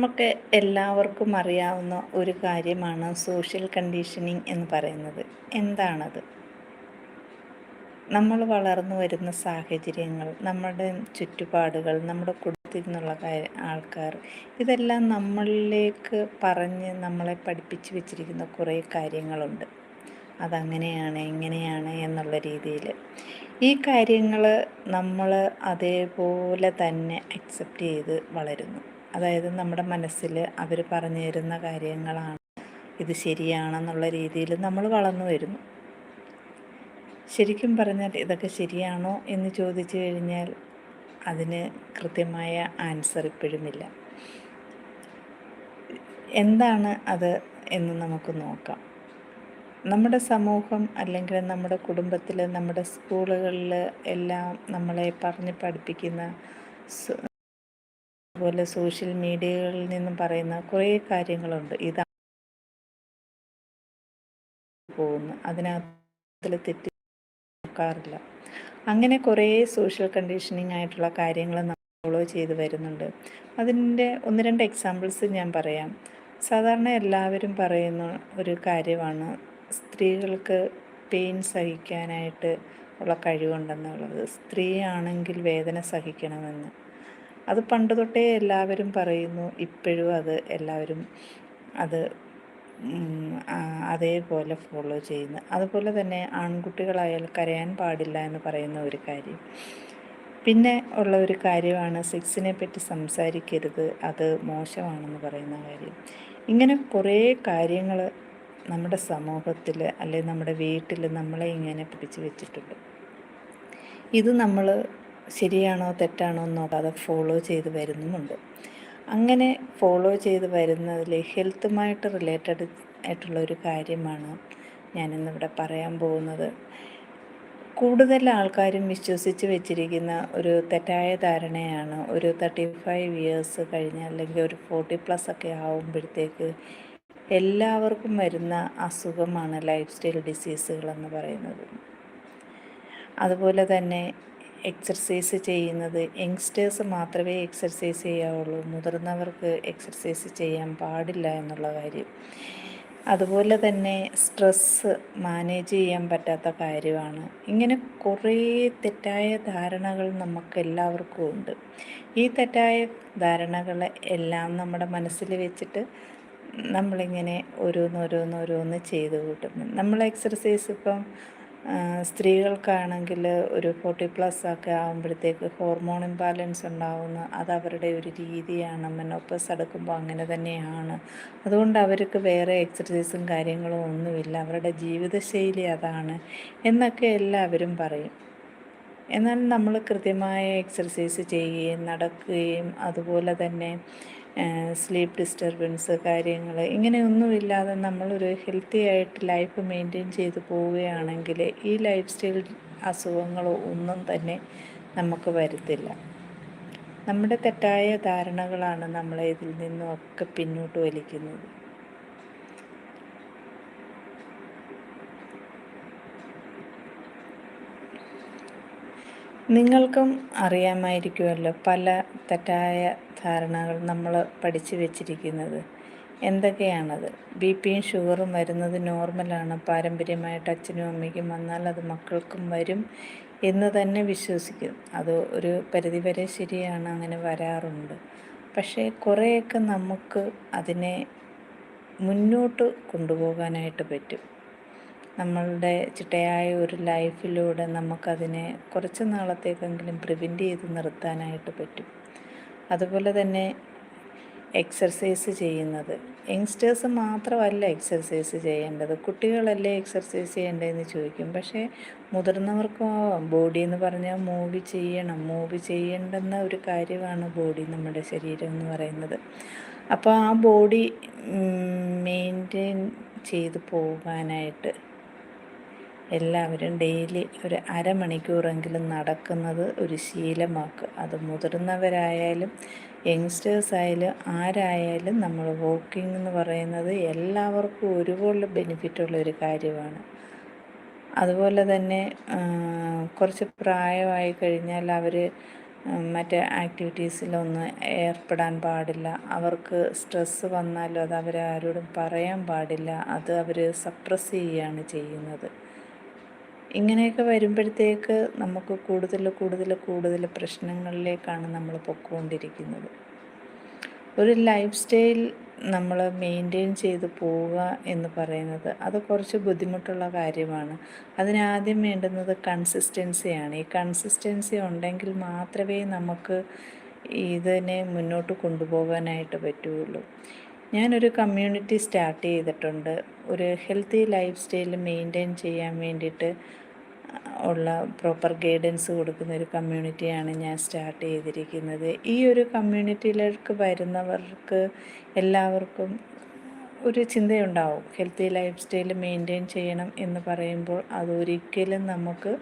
നമുക്ക് എല്ലാവർക്കും അറിയാവുന്ന ഒരു കാര്യമാണ് സോഷ്യൽ കണ്ടീഷനിങ് എന്ന് പറയുന്നത്. എന്താണത്? നമ്മൾ വളർന്നു വരുന്ന സാഹചര്യങ്ങൾ നമ്മുടെ ചുറ്റുപാടുകൾ നമ്മുടെ കുടുംബത്തിൽ നിന്നുള്ള ആൾക്കാർ ഇതെല്ലാം നമ്മളിലേക്ക് പറഞ്ഞ് നമ്മളെ പഠിപ്പിച്ച് വെച്ചിരിക്കുന്ന കുറേ കാര്യങ്ങളുണ്ട്. അതങ്ങനെയാണ് ഇങ്ങനെയാണ് എന്നുള്ള രീതിയിൽ. ഈ കാര്യങ്ങൾ നമ്മൾ അതേപോലെ തന്നെ അക്സെപ്റ്റ് ചെയ്ത് വളരുന്നു. അതായത് നമ്മുടെ മനസ്സിൽ അവർ പറഞ്ഞു തരുന്ന കാര്യങ്ങളാണ്. ഇത് ശരിയാണെന്നുള്ള രീതിയിൽ നമ്മൾ വളർന്നു വരുന്നു. ശരിക്കും പറഞ്ഞാൽ ഇതൊക്കെ ശരിയാണോ എന്ന് ചോദിച്ചു കഴിഞ്ഞാൽ അതിന് കൃത്യമായ ആൻസർ ഇപ്പോഴുമില്ല എന്താണ് അത് എന്ന് നമുക്ക് നോക്കാം. നമ്മുടെ സമൂഹം അല്ലെങ്കിൽ നമ്മുടെ കുടുംബത്തിൽ നമ്മുടെ സ്കൂളുകളിൽ എല്ലാം നമ്മളെ പറഞ്ഞ് പഠിപ്പിക്കുന്ന അതുപോലെ സോഷ്യൽ മീഡിയകളിൽ നിന്നും പറയുന്ന കുറേ കാര്യങ്ങളുണ്ട്. ഇത് പോകുന്നു. അതിനകത്തിൽ തെറ്റി നോക്കാറില്ല. അങ്ങനെ കുറേ സോഷ്യൽ കണ്ടീഷനിങ് ആയിട്ടുള്ള കാര്യങ്ങൾ നമ്മൾ ഫോളോ ചെയ്ത് വരുന്നുണ്ട്. അതിന്റെ ഒന്ന് രണ്ട് എക്സാമ്പിൾസ് ഞാൻ പറയാം. സാധാരണ എല്ലാവരും പറയുന്ന ഒരു കാര്യമാണ് സ്ത്രീകൾക്ക് പെയിൻ സഹിക്കാനായിട്ട് ഉള്ള കഴിവുണ്ടെന്നുള്ളത്. സ്ത്രീയാണെങ്കിൽ വേദന സഹിക്കണമെന്ന്. അത് പണ്ട് തൊട്ടേ എല്ലാവരും പറയുന്നു. ഇപ്പോഴും അത് എല്ലാവരും അത് അതേപോലെ ഫോളോ ചെയ്യുന്നു അതുപോലെ തന്നെ ആൺകുട്ടികളായാൽ കരയാൻ പാടില്ല എന്ന് പറയുന്ന ഒരു കാര്യം. പിന്നെ ഉള്ള ഒരു കാര്യമാണ് സെക്സിനെ പറ്റി സംസാരിക്കരുത് അത് മോശമാണെന്ന് പറയുന്ന കാര്യം. ഇങ്ങനെ കുറേ കാര്യങ്ങൾ നമ്മുടെ സമൂഹത്തിൽ അല്ലെങ്കിൽ നമ്മുടെ വീട്ടിൽ നമ്മളെ ഇങ്ങനെ പിടിച്ചു വെച്ചിട്ടുണ്ട്. ഇത് നമ്മൾ ശരിയാണോ തെറ്റാണോ എന്ന് നോക്കാതെ ഫോളോ ചെയ്ത് വരുന്നുമുണ്ട്. അങ്ങനെ ഫോളോ ചെയ്ത് വരുന്നതിൽ ഹെൽത്തുമായിട്ട് റിലേറ്റഡ് ആയിട്ടുള്ള ഒരു കാര്യമാണ് ഞാനിന്നിവിടെ പറയാൻ പോകുന്നത്. കൂടുതൽ ആൾക്കാരും വിശ്വസിച്ച് വെച്ചിരിക്കുന്ന ഒരു തെറ്റായ ധാരണയാണ് ഒരു തേർട്ടി ഫൈവ് ഇയേഴ്സ് കഴിഞ്ഞ് അല്ലെങ്കിൽ ഒരു ഫോർട്ടി പ്ലസ് ഒക്കെ ആവുമ്പോഴത്തേക്ക് എല്ലാവർക്കും വരുന്ന അസുഖമാണ് ലൈഫ് സ്റ്റൈൽ ഡിസീസുകളെന്ന് പറയുന്നത്. അതുപോലെ തന്നെ എക്സർസൈസ് ചെയ്യുന്നത്. യങ്സ്റ്റേഴ്സ് മാത്രമേ എക്സർസൈസ് ചെയ്യാവുള്ളൂ. മുതിർന്നവർക്ക് എക്സർസൈസ് ചെയ്യാൻ പാടില്ല എന്നുള്ള കാര്യം. അതുപോലെ തന്നെ സ്ട്രെസ്സ് മാനേജ് ചെയ്യാൻ പറ്റാത്ത കാര്യമാണ്. ഇങ്ങനെ കുറേ തെറ്റായ ധാരണകൾ നമുക്ക് എല്ലാവർക്കും ഉണ്ട്. ഈ തെറ്റായ ധാരണകളെ എല്ലാം നമ്മുടെ മനസ്സിൽ വെച്ചിട്ട് നമ്മളിങ്ങനെ ഓരോന്നോരോന്നോരോന്ന് ചെയ്ത് കൂട്ടുന്നു നമ്മൾ എക്സർസൈസ് ഇപ്പം സ്ത്രീകൾക്കാണെങ്കിൽ ഒരു ഫോർട്ടി പ്ലസ് ഒക്കെ ആകുമ്പോഴത്തേക്ക് ഹോർമോൺ ഇംബാലൻസ് ഉണ്ടാകുന്ന അത് അവരുടെ ഒരു രീതിയാണ്. മെനോപ്പസ് അടുക്കുമ്പോൾ അങ്ങനെ തന്നെയാണ്. അതുകൊണ്ട് അവർക്ക് വേറെ എക്സർസൈസും കാര്യങ്ങളും ഒന്നുമില്ല. അവരുടെ ജീവിതശൈലി അതാണ് എന്നൊക്കെ എല്ലാവരും പറയും. എന്നാൽ നമ്മൾ കൃത്യമായ എക്സർസൈസ് ചെയ്യുകയും നടക്കുകയും അതുപോലെ തന്നെ സ്ലീപ്പ് ഡിസ്റ്റർബൻസ് കാര്യങ്ങൾ ഇങ്ങനെയൊന്നുമില്ലാതെ നമ്മളൊരു ഹെൽത്തി ആയിട്ട് ലൈഫ് മെയിന്റെയിൻ ചെയ്ത് പോവുകയാണെങ്കിൽ ഈ ലൈഫ് സ്റ്റൈൽ അസുഖങ്ങളോ ഒന്നും തന്നെ നമുക്ക് വരത്തില്ല. നമ്മുടെ തെറ്റായ ധാരണകളാണ് നമ്മളെ ഇതിൽ നിന്നൊക്കെ പിന്നോട്ട് വലിക്കുന്നത്. നിങ്ങൾക്കും അറിയാമായിരിക്കുമല്ലോ പല തെറ്റായ ധാരണകൾ നമ്മൾ പഠിച്ചു വെച്ചിരിക്കുന്നത്. എന്തൊക്കെയാണത്? ബി പിയും ഷുഗറും വരുന്നത് നോർമലാണ്. പാരമ്പര്യമായിട്ട് അച്ഛനും അമ്മയ്ക്കും വന്നാൽ അത് മക്കൾക്കും വരും എന്ന് തന്നെ വിശ്വസിക്കും. അത് ഒരു പരിധിവരെ ശരിയാണ് അങ്ങനെ വരാറുണ്ട്. പക്ഷേ കുറേയൊക്കെ നമുക്ക് അതിനെ മുന്നോട്ട് കൊണ്ടുപോകാനായിട്ട് പറ്റും. നമ്മളുടെ ചിട്ടയായ ഒരു ലൈഫിലൂടെ നമുക്കതിനെ കുറച്ച് നാളത്തേക്കെങ്കിലും പ്രിവെന്റ് ചെയ്ത് നിർത്താനായിട്ട് പറ്റും. അതുപോലെ തന്നെ എക്സർസൈസ് ചെയ്യുന്നത്. യങ്സ്റ്റേഴ്സ് മാത്രമല്ല എക്സർസൈസ് ചെയ്യേണ്ടത്. കുട്ടികളല്ലേ എക്സർസൈസ് ചെയ്യേണ്ടതെന്ന് ചോദിക്കും. പക്ഷേ മുതിർന്നവർക്കും ബോഡി എന്ന് പറഞ്ഞാൽ മൂവ് ചെയ്യണം. മൂവ് ചെയ്യേണ്ടുന്ന ഒരു കാര്യമാണ് ബോഡി നമ്മുടെ ശരീരം എന്ന് പറയുന്നത്. അപ്പോൾ ആ ബോഡി മെയിന്റെയിൻ ചെയ്ത് പോകാനായിട്ട് എല്ലാവരും ഡെയിലി ഒരു അരമണിക്കൂറെങ്കിലും നടക്കുന്നത് ഒരു ശീലമാക്കുക. അത് മുതിർന്നവരായാലും യങ്സ്റ്റേഴ്സ് ആയാലും ആരായാലും നമ്മൾ വോക്കിംഗ് എന്ന് പറയുന്നത് എല്ലാവർക്കും ഒരുപോലെ ബെനിഫിറ്റുള്ള ഒരു കാര്യമാണ്. അതുപോലെ തന്നെ കുറച്ച് പ്രായമായി കഴിഞ്ഞാൽ അവർ മറ്റ് ആക്ടിവിറ്റീസിലൊന്നും ഏർപ്പെടാൻ പാടില്ല. അവർക്ക് സ്ട്രെസ്സ് വന്നാലും അത് അവരാരോടും പറയാൻ പാടില്ല. അത് അവർ സപ്രസ് ചെയ്യുകയാണ് ചെയ്യുന്നത്. ഇങ്ങനെയൊക്കെ വരുമ്പോഴത്തേക്ക് നമുക്ക് കൂടുതൽ കൂടുതൽ കൂടുതൽ പ്രശ്നങ്ങളിലേക്കാണ് നമ്മൾ പൊക്കോണ്ടിരിക്കുന്നത് ഒരു ലൈഫ് സ്റ്റൈൽ നമ്മൾ മെയിന്റെയിൻ ചെയ്ത് പോവുക എന്ന് പറയുന്നത് അത് കുറച്ച് ബുദ്ധിമുട്ടുള്ള കാര്യമാണ്. അതിനാദ്യം വേണ്ടുന്നത് കൺസിസ്റ്റൻസിയാണ് ഈ കൺസിസ്റ്റൻസി ഉണ്ടെങ്കിൽ മാത്രമേ നമുക്ക് ഇതിനെ മുന്നോട്ട് കൊണ്ടുപോകാനായിട്ട് പറ്റുകയുള്ളൂ ഞാനൊരു കമ്മ്യൂണിറ്റി സ്റ്റാർട്ട് ചെയ്തിട്ടുണ്ട്. ഒരു ഹെൽത്തി ലൈഫ് സ്റ്റൈൽ മെയിന്റെയിൻ ചെയ്യാൻ വേണ്ടിയിട്ട് ഉള്ള പ്രോപ്പർ ഗൈഡൻസ് കൊടുക്കുന്ന ഒരു കമ്മ്യൂണിറ്റിയാണ് ഞാൻ സ്റ്റാർട്ട് ചെയ്തിരിക്കുന്നത്. ഈ ഒരു കമ്മ്യൂണിറ്റിയിലേക്ക് വരുന്നവർക്ക് എല്ലാവർക്കും ഒരു ചിന്തയുണ്ടാവും. ഹെൽത്തി ലൈഫ് സ്റ്റൈൽ മെയിന്റെയിൻ ചെയ്യണം എന്ന് പറയുമ്പോൾ അതൊരിക്കലും നമുക്ക്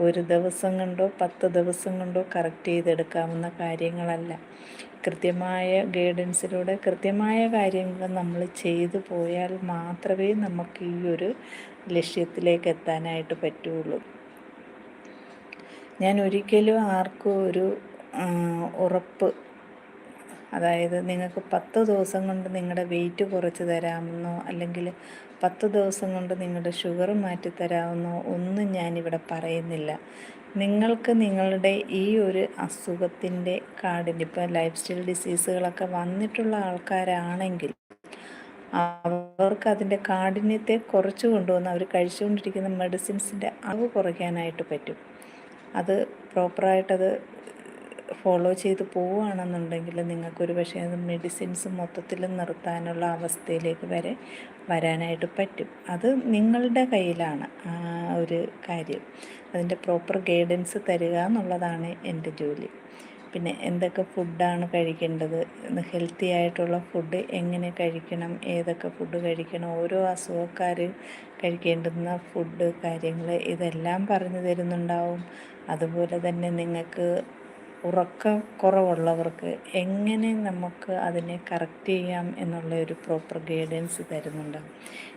ഒരു ദിവസം കൊണ്ടോ പത്ത് ദിവസം കൊണ്ടോ കറക്റ്റ് ചെയ്തെടുക്കാവുന്ന കാര്യങ്ങളല്ല. കൃത്യമായ ഗൈഡൻസിലൂടെ കൃത്യമായ കാര്യങ്ങൾ നമ്മൾ ചെയ്തു പോയാൽ മാത്രമേ നമുക്ക് ഈ ഒരു ലക്ഷ്യത്തിലേക്ക് എത്താനായിട്ട് പറ്റുള്ളൂ. ഞാൻ ഒരിക്കലും ആർക്കും ഒരു ഉറപ്പ് അതായത് നിങ്ങൾക്ക് പത്ത് ദിവസം കൊണ്ട് നിങ്ങളുടെ വെയിറ്റ് കുറച്ച് തരാമെന്നോ അല്ലെങ്കിൽ പത്ത് ദിവസം കൊണ്ട് നിങ്ങളുടെ ഷുഗർ മാറ്റി തരാമെന്നോ ഒന്നും ഞാനിവിടെ പറയുന്നില്ല. നിങ്ങൾക്ക് നിങ്ങളുടെ ഈ ഒരു അസുഖത്തിന്റെ കാർഡിന് ഇപ്പോൾ ലൈഫ് സ്റ്റൈൽ ഡിസീസുകളൊക്കെ വന്നിട്ടുള്ള ആൾക്കാരാണെങ്കിൽ അവർക്ക് അതിന്റെ കാഠിന്യത്തെ കുറച്ച് കൊണ്ടുവന്ന് അവർ കഴിച്ചുകൊണ്ടിരിക്കുന്ന മെഡിസിൻസിന്റെ അളവ് കുറയ്ക്കാനായിട്ട് പറ്റും. അത് പ്രോപ്പറായിട്ടത് ഫോളോ ചെയ്ത് പോവുകയാണെന്നുണ്ടെങ്കിൽ നിങ്ങൾക്കൊരു പക്ഷേ അത് മെഡിസിൻസ് മൊത്തത്തിൽ നിർത്താനുള്ള അവസ്ഥയിലേക്ക് വരെ വരാനായിട്ട് പറ്റും. അത് നിങ്ങളുടെ കയ്യിലാണ് ആ ഒരു കാര്യം. അതിന്റെ പ്രോപ്പർ ഗൈഡൻസ് തരിക എന്നുള്ളതാണ് എന്റെ ജോലി. പിന്നെ എന്തൊക്കെ ഫുഡാണ് കഴിക്കേണ്ടത്? ഹെൽത്തി ആയിട്ടുള്ള ഫുഡ് എങ്ങനെ കഴിക്കണം? ഏതൊക്കെ ഫുഡ് കഴിക്കണം? ഓരോ അസുഖക്കാർ കഴിക്കേണ്ടുന്ന ഫുഡ് കാര്യങ്ങൾ ഇതെല്ലാം പറഞ്ഞു തരുന്നുണ്ടാവും. അതുപോലെ തന്നെ നിങ്ങൾക്ക് ഉറക്കം കുറവുള്ളവർക്ക് എങ്ങനെ നമുക്ക് അതിനെ കറക്റ്റ് ചെയ്യാം എന്നുള്ള ഒരു പ്രോപ്പർ ഗൈഡൻസ് തരുന്നുണ്ട്.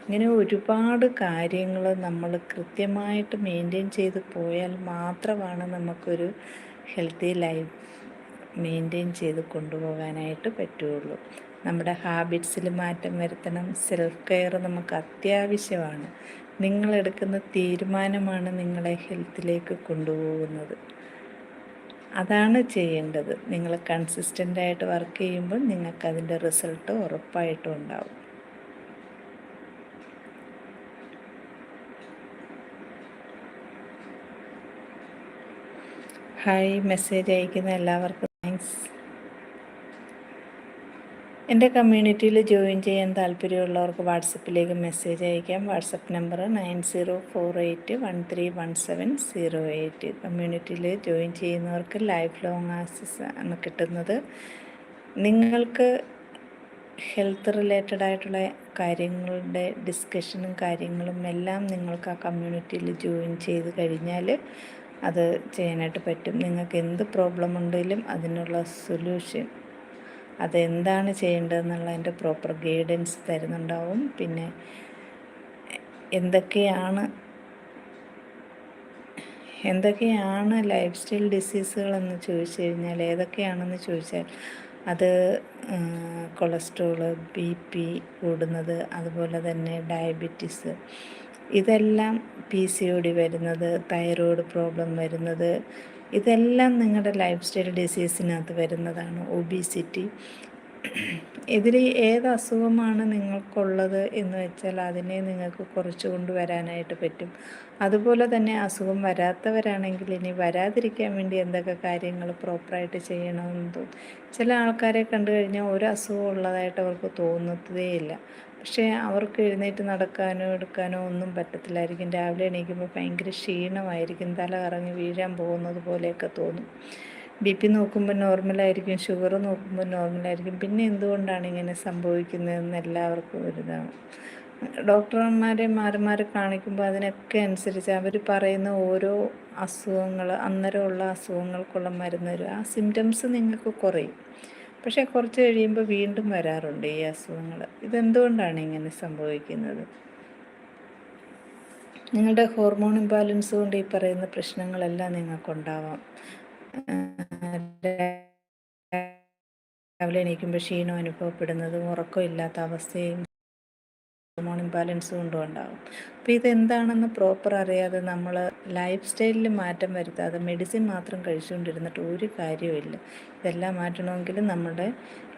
ഇങ്ങനെ ഒരുപാട് കാര്യങ്ങൾ നമ്മൾ കൃത്യമായിട്ട് മെയിന്റെയിൻ ചെയ്ത് പോയാൽ മാത്രമാണ് നമുക്കൊരു ഹെൽത്തി ലൈഫ് മെയിന്റെയിൻ ചെയ്ത് കൊണ്ടുപോകാനായിട്ട് പറ്റുകയുള്ളൂ നമ്മുടെ ഹാബിറ്റ്സിൽ മാറ്റം വരുത്തണം. സെൽഫ് കെയർ നമുക്ക് അത്യാവശ്യമാണ്. നിങ്ങളെടുക്കുന്ന തീരുമാനമാണ് നിങ്ങളെ ഹെൽത്തിലേക്ക് കൊണ്ടുപോകുന്നത്. അതാണ് ചെയ്യേണ്ടത്. നിങ്ങൾ കൺസിസ്റ്റന്റായിട്ട് വർക്ക് ചെയ്യുമ്പോൾ നിങ്ങൾക്ക് അതിന്റെ റിസൾട്ട് ഉറപ്പായിട്ടും ഉണ്ടാവും. ഹായ് മെസ്സേജ് അയക്കുന്ന എല്ലാവർക്കും താങ്ക്സ് എന്റെ കമ്മ്യൂണിറ്റിയിൽ ജോയിൻ ചെയ്യാൻ താല്പര്യമുള്ളവർക്ക് വാട്സപ്പിലേക്ക് മെസ്സേജ് അയക്കാം. WhatsApp number nine zero four eight one three one seven zero eight. കമ്മ്യൂണിറ്റിയിൽ ജോയിൻ ചെയ്യുന്നവർക്ക് ലൈഫ് ലോങ് ആക്സസ് ആണ് കിട്ടുന്നത്. നിങ്ങൾക്ക് ഹെൽത്ത് റിലേറ്റഡ് ആയിട്ടുള്ള കാര്യങ്ങളുടെ ഡിസ്കഷനും കാര്യങ്ങളും എല്ലാം നിങ്ങൾക്ക് ആ കമ്മ്യൂണിറ്റിയിൽ ജോയിൻ ചെയ്ത് കഴിഞ്ഞാൽ അത് ചെയ്യാനായിട്ട് പറ്റും. നിങ്ങൾക്ക് എന്ത് പ്രോബ്ലം ഉണ്ടെങ്കിലും അതിനുള്ള സൊല്യൂഷൻ അതെന്താണ് ചെയ്യേണ്ടതെന്നുള്ളതിന്റെ പ്രോപ്പർ ഗൈഡൻസ് തരുന്നുണ്ടാവും. പിന്നെ എന്തൊക്കെയാണ് എന്തൊക്കെയാണ് ലൈഫ് സ്റ്റൈൽ ഡിസീസുകളെന്ന് ചോദിച്ചു കഴിഞ്ഞാൽ ഏതൊക്കെയാണെന്ന് ചോദിച്ചാൽ അത് കൊളസ്ട്രോൾ ബി പി കൂടുന്നത് അതുപോലെ തന്നെ ഡയബറ്റീസ് ഇതെല്ലാം പി സി ഒ ഡി വരുന്നത് തൈറോയ്ഡ് പ്രോബ്ലം വരുന്നത് ഇതെല്ലാം നിങ്ങളുടെ ലൈഫ് സ്റ്റൈൽ ഡിസീസിനകത്ത് വരുന്നതാണ് ഒബീസിറ്റി ഇതിൽ ഏത് അസുഖമാണ് നിങ്ങൾക്കുള്ളത് എന്ന് വെച്ചാൽ അതിനെ നിങ്ങൾക്ക് കുറച്ച് കൊണ്ടുവരാനായിട്ട് പറ്റും. അതുപോലെ തന്നെ അസുഖം വരാത്തവരാണെങ്കിൽ ഇനി വരാതിരിക്കാൻ വേണ്ടി എന്തൊക്കെ കാര്യങ്ങൾ പ്രോപ്പറായിട്ട് ചെയ്യണമെന്ന് തോന്നും. ചില ആൾക്കാരെ കണ്ടു കഴിഞ്ഞാൽ ഒരു അസുഖം ഉള്ളതായിട്ട് അവർക്ക് തോന്നത്തതേയില്ല. പക്ഷേ അവർക്ക് എഴുന്നേറ്റ് നടക്കാനോ എടുക്കാനോ ഒന്നും പറ്റത്തില്ലായിരിക്കും. രാവിലെ എണീക്കുമ്പോൾ ഭയങ്കര ക്ഷീണമായിരിക്കും. തല കറങ്ങി വീഴാൻ പോകുന്നത് പോലെയൊക്കെ തോന്നും. ബി പി നോക്കുമ്പോൾ നോർമലായിരിക്കും. ഷുഗർ നോക്കുമ്പോൾ നോർമലായിരിക്കും. പിന്നെ എന്തുകൊണ്ടാണ് ഇങ്ങനെ സംഭവിക്കുന്നതെന്ന് എല്ലാവർക്കും ഒരിതാണ് ഡോക്ടർമാരെ മാറി മാറി കാണിക്കുമ്പോൾ അതിനൊക്കെ അനുസരിച്ച് അവർ പറയുന്ന ഓരോ അസുഖങ്ങൾ അന്നേരമുള്ള അസുഖങ്ങൾക്കുള്ള മരുന്ന് വരും ആ സിംറ്റംസ് നിങ്ങൾക്ക് കുറയും. പക്ഷേ കുറച്ച് കഴിയുമ്പോൾ വീണ്ടും വരാറുണ്ട് ഈ അസുഖങ്ങൾ. ഇതെന്തുകൊണ്ടാണ് ഇങ്ങനെ സംഭവിക്കുന്നത്? നിങ്ങളുടെ ഹോർമോൺ ഇംബാലൻസ് കൊണ്ട് ഈ പറയുന്ന പ്രശ്നങ്ങളെല്ലാം നിങ്ങൾക്കുണ്ടാവാം. രാവിലെ എണീക്കുമ്പോൾ ക്ഷീണം അനുഭവപ്പെടുന്നതും ഉറക്കമില്ലാത്ത അവസ്ഥയും ഇംബാലൻസും കൊണ്ടും ഉണ്ടാകും അപ്പോൾ ഇതെന്താണെന്ന് പ്രോപ്പർ അറിയാതെ നമ്മൾ ലൈഫ് സ്റ്റൈലിൽ മാറ്റം വരുത്താതെ മെഡിസിൻ മാത്രം കഴിച്ചുകൊണ്ടിരുന്നിട്ട് ഒരു കാര്യമില്ല ഇതെല്ലാം മാറ്റണമെങ്കിൽ നമ്മുടെ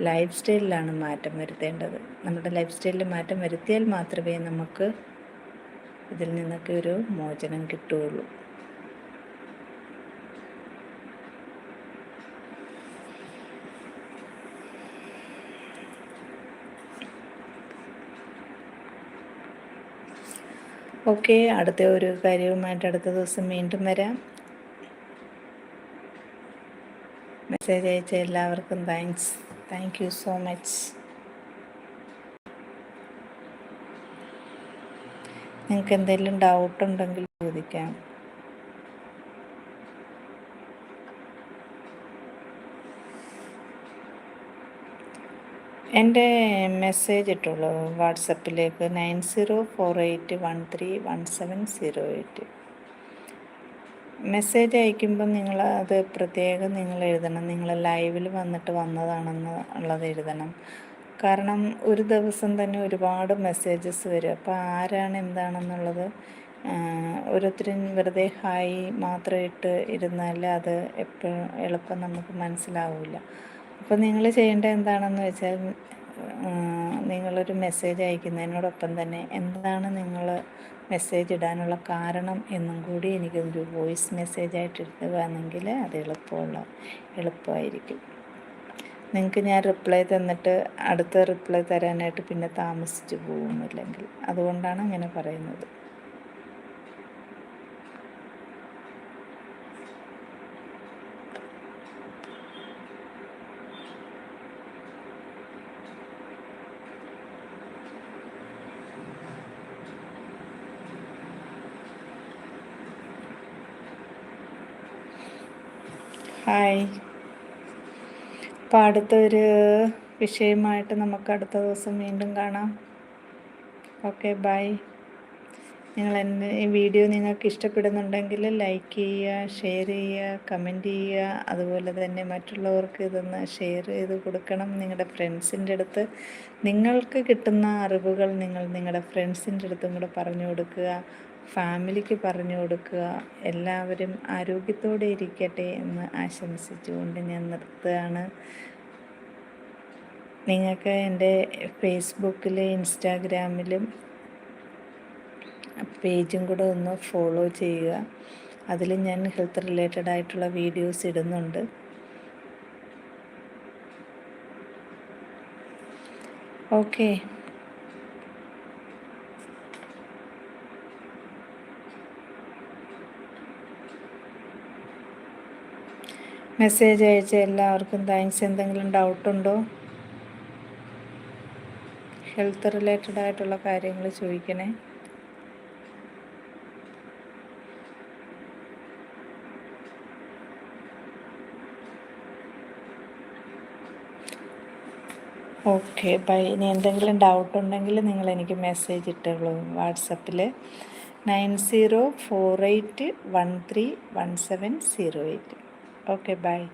ലൈഫ് സ്റ്റൈലിലാണ് മാറ്റം വരുത്തേണ്ടത്. നമ്മുടെ ലൈഫ് സ്റ്റൈലിൽ മാറ്റം വരുത്തിയാൽ മാത്രമേ നമുക്ക് ഇതിൽ നിന്നൊക്കെ ഒരു മോചനം കിട്ടുകയുള്ളൂ. ഓക്കെ അടുത്ത ഒരു കാര്യവുമായിട്ട് അടുത്ത ദിവസം വീണ്ടും വരാം. മെസ്സേജ് അയച്ച എല്ലാവർക്കും thanks thank you so much നിങ്ങൾക്ക് എന്തെങ്കിലും ഡൗട്ട് ഉണ്ടെങ്കിൽ ചോദിക്കാം. എന്റെ മെസ്സേജ് ഇട്ടുള്ളൂ. വാട്സപ്പിലേക്ക് nine zero four eight one three one seven zero eight. Message അയക്കുമ്പോൾ നിങ്ങൾ അത് പ്രത്യേകം നിങ്ങൾ എഴുതണം. നിങ്ങൾ ലൈവിൽ വന്നിട്ട് വന്നതാണെന്ന് ഉള്ളത് എഴുതണം. കാരണം ഒരു ദിവസം തന്നെ ഒരുപാട് മെസ്സേജസ് വരും. അപ്പോൾ ആരാണ് എന്താണെന്നുള്ളത് ഓരോരുത്തരും വെറുതെ ഹായ് മാത്രം ഇട്ട് ഇരുന്നാൽ അത് എപ്പോഴും എളുപ്പം നമുക്ക് മനസ്സിലാവില്ല. അപ്പോൾ നിങ്ങൾ ചെയ്യേണ്ടത് എന്താണെന്ന് വെച്ചാൽ നിങ്ങളൊരു മെസ്സേജ് അയക്കുന്നതിനോടൊപ്പം തന്നെ എന്താണ് നിങ്ങൾ മെസ്സേജ് ഇടാനുള്ള കാരണം എന്നും കൂടി എനിക്കൊരു വോയിസ് മെസ്സേജ് ആയിട്ട് ഇടുകയാണെങ്കിൽ അത് എളുപ്പമുള്ള എളുപ്പമായിരിക്കും. നിങ്ങൾക്ക് ഞാൻ റിപ്ലൈ തന്നിട്ട് അടുത്ത റിപ്ലൈ തരാനായിട്ട് പിന്നെ താമസിച്ച് പോകുന്നില്ലെങ്കിൽ അതുകൊണ്ടാണ് അങ്ങനെ പറയുന്നത്. ഹായ്. അപ്പോൾ അടുത്തൊരു വിഷയമായിട്ട് നമുക്ക് അടുത്ത ദിവസം വീണ്ടും കാണാം. Okay bye. നിങ്ങൾ എന്റെ ഈ വീഡിയോ നിങ്ങൾക്ക് ഇഷ്ടപ്പെടുന്നുണ്ടെങ്കിൽ ലൈക്ക് ചെയ്യുക ഷെയർ ചെയ്യുക കമന്റ് ചെയ്യുക. അതുപോലെ തന്നെ മറ്റുള്ളവർക്ക് ഇതൊന്ന് ഷെയർ ചെയ്ത് കൊടുക്കണം. നിങ്ങളുടെ ഫ്രണ്ട്സിന്റെ അടുത്ത് നിങ്ങൾക്ക് കിട്ടുന്ന അറിവുകൾ നിങ്ങൾ നിങ്ങളുടെ ഫ്രണ്ട്സിന്റെ അടുത്തും കൂടെ പറഞ്ഞു കൊടുക്കുക. ഫാമിലിക്ക് പറഞ്ഞു കൊടുക്കുക. എല്ലാവരും ആരോഗ്യത്തോടെ ഇരിക്കട്ടെ എന്ന് ആശംസിച്ചുകൊണ്ട് ഞാൻ നിർത്തുകയാണ്. നിങ്ങൾക്ക് എന്റെ ഫേസ്ബുക്കിൽ ഇൻസ്റ്റാഗ്രാമിലും പേജും കൂടെ ഒന്ന് ഫോളോ ചെയ്യുക. അതിൽ ഞാൻ ഹെൽത്ത് റിലേറ്റഡ് ആയിട്ടുള്ള വീഡിയോസ് ഇടുന്നുണ്ട്. ഓക്കെ. മെസ്സേജ് അയച്ച എല്ലാവർക്കും താങ്ക്സ് എന്തെങ്കിലും ഡൗട്ടുണ്ടോ ഹെൽത്ത് റിലേറ്റഡ് ആയിട്ടുള്ള കാര്യങ്ങൾ ചോദിക്കണേ. ഓക്കെ ബൈ ഇനി എന്തെങ്കിലും ഡൗട്ട് ഉണ്ടെങ്കിൽ നിങ്ങൾ എനിക്ക് മെസ്സേജ് ഇട്ടുള്ളൂ വാട്സപ്പിൽ nine zero four eight one three one seven zero eight Okay, bye.